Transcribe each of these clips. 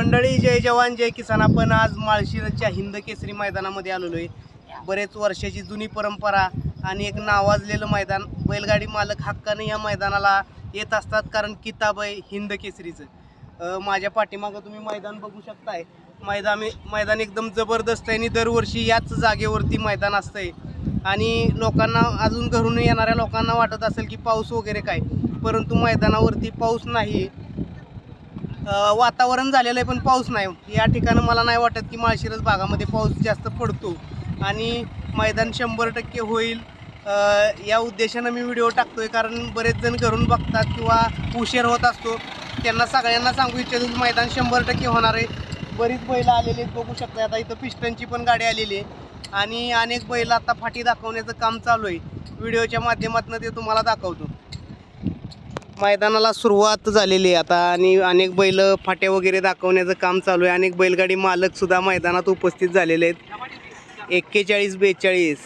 मंडळी जय जवान जय किसान. आपण आज माळशिरच्या हिंद केसरी मैदानामध्ये आलेलो आहे बरेच वर्षाची जुनी परंपरा आणि एक नावाजलेलं मैदान बैलगाडी मालक हक्काने या मैदानाला येत असतात कारण किताब आहे हिंद केसरीचं. माझ्या पाठीमागं तुम्ही मैदान बघू शकताय. मैदान मैदान एकदम जबरदस्त आहे आणि दरवर्षी याच जागेवरती मैदान असतंय. आणि लोकांना अजून घरून येणाऱ्या लोकांना वाटत असेल की पाऊस वगैरे काय परंतु मैदानावरती पाऊस नाही. वातावरण झालेलं आहे पण पाऊस नाही. या ठिकाणी मला नाही वाटत की माळशिरस भागामध्ये पाऊस जास्त पडतो. आणि मैदान शंभर टक्के होईल. या उद्देशानं मी व्हिडिओ टाकतोय कारण बरेच जण घरून बघतात किंवा उशीर होत असतो. त्यांना सगळ्यांना सांगू इच्छितो की मैदान शंभर टक्के होणार आहे. बरीच बैल आलेली आहेत बघू शकता आता इथं पिस्टनची पण गाडी आलेली आहे. आणि अनेक बैल आता फाटी दाखवण्याचं काम चालू आहे. व्हिडिओच्या माध्यमातून ते तुम्हाला दाखवतो. मैदानाला सुरुवात झालेली आहे आता आणि अनेक बैल फाट्या वगैरे दाखवण्याचं काम चालू आहे. अनेक बैलगाडी मालक सुद्धा मैदानात उपस्थित झालेले आहेत. एक्केचाळीस बेचाळीस.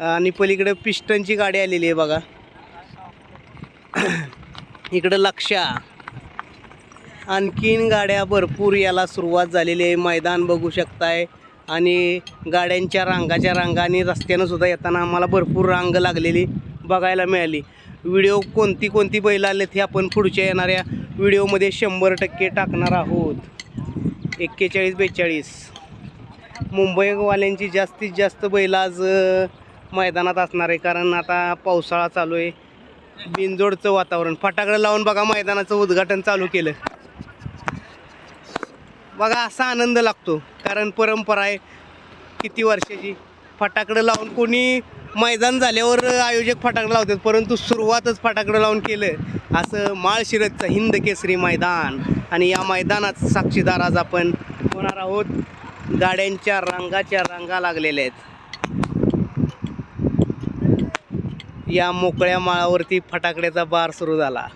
आणि पलीकडे पिस्टनची गाडी आलेली आहे बघा. इकडं लक्षा. आणखीन गाड्या भरपूर याला सुरुवात झालेली आहे. मैदान बघू शकताय. आणि गाड्यांच्या रांगाच्या रांगा आणि रस्त्यानं सुद्धा येताना आम्हाला भरपूर रांग लागलेली बघायला मिळाली. व्हिडिओ कोणती कोणती बैल आलेत हे आपण पुढच्या येणाऱ्या व्हिडिओमध्ये शंभर टक्के टाकणार आहोत. एक्केचाळीस बेचाळीस. मुंबईवाल्यांची जास्तीत जास्त बैल आज मैदानात असणार आहे. कारण आता पावसाळा चालू आहे. बिनजोडचं वातावरण. फटाकडं लावून बघा मैदानाचं उद्घाटन चालू केलं. बघा असा आनंद लागतो. कारण परंपरा आहे किती वर्षाची. फटाकडं लावून कोणी मैदान झाल्यावर आयोजक फटाकडं लावतात परंतु सुरुवातच फटाकडं लावून केलं. असं माळशिरतचं हिंद केसरी मैदान आणि या मैदानात साक्षीदार आज आपण होणार आहोत. गाड्यांच्या रांगाच्या रांगा लागलेल्या आहेत. या मोकळ्या माळावरती फटाकड्याचा बार सुरू झाला.